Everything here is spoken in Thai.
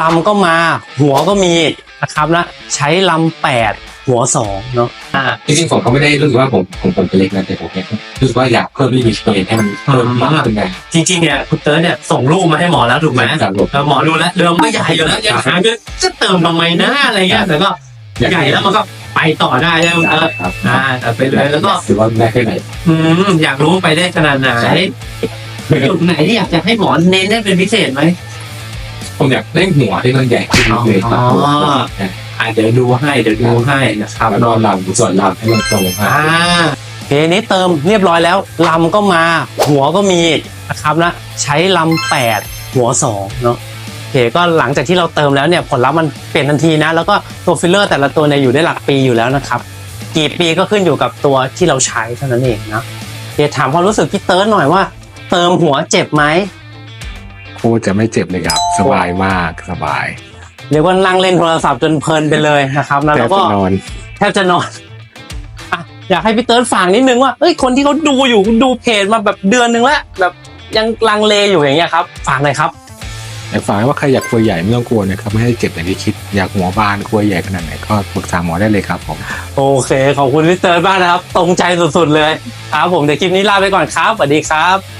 ลำก็มาหัวก็มีนะครับนะใช้ลำแปดหัวสองเนาะอ่าจริงๆผมก็ไม่ได้รู้สึกว่าผมผมผมเป็นเล็กนะแต่ผมแค่รู้สึกว่าอยากเพิ่มลิมิตตัวเองให้มันเพิ่มมากขึ้นไง จริงๆเนี่ยคุณเติร์ดเนี่ยส่งรูปมาให้หมอแล้วถูกไหมจากผม เออหมอดูแล้วเดิมไม่ใหญ่อยู่แล้วยังหาก็จะเติมทำไมนะอะไรเงี้ยแต่ก็ใหญ่แล้วมันก็ไปต่อได้ใช่ไหมคุณเติร์ดครับอ่าแต่ไปเลยแล้วก็ถือว่าได้แค่ไหน อืมอยากรู้ว่าไปได้ขนาดไหนใช่ จุดไหนที่อยากจะให้หมอเน้นได้เป็นพิเศษไหม ผมอยากได้หัวที่มันใหญ่ขึ้นนิดนึงครับอ๋ออ่าเดี๋ยวดูให้เดี๋ยวดูให้นะครับแล้วก็ลำส่วนลำให้มันตรงมาอ่าโอเคนี้เติมเรียบร้อยแล้วลำก็มา หัวก็มีนะครับนะใช้ลำแปดหัวสองเนาะโอเคก็หลังจากที่เราเติมแล้วเนี่ยผลลัพธ์มันเปลี่ยนทันทีนะ แล้วก็ตัวฟิลเลอร์แต่ละตัวเนี่ยอยู่ได้หลักปีอยู่แล้วนะครับกี่ปีก็ขึ้นอยู่กับตัวที่เราใช้เท่านั้นเองนะเดี๋ยวถามความรู้สึกพี่เติร์ดหน่อยว่า เติมหัวเจ็บไหม โคตรจะไม่เจ็บเลยครับ สบายมากสบาย เรียกว่านั่งเล่นโทรศัพท์จนเพลินไปเลยนะครับนะแต่แล้วก็จะนอนแทบจะนอนอะอยากให้พี่เติร์ดฝากนิดนึงว่าเอ้ยคนที่เขาดูอยู่ดูเพจมาแบบเดือนนึงแล้วแบบยังลังเลอยู่อย่างเงี้ยครับ ฝากหน่อยครับอยากฝากว่าใครอยากครัวใหญ่ไม่ต้องกลัวนะครับไม่ให้เจ็บอย่างที่คิดอยากหัวบานครัวใหญ่ขนาดไหนก็ปรึกษาหมอได้เลยครับผม โอเคขอบคุณพี่เติร์ดมากนะครับ ตรงใจสุดๆเลย ครับผมเดี๋ยวคลิปนี้ลาไปก่อนครับสวัสดีครับ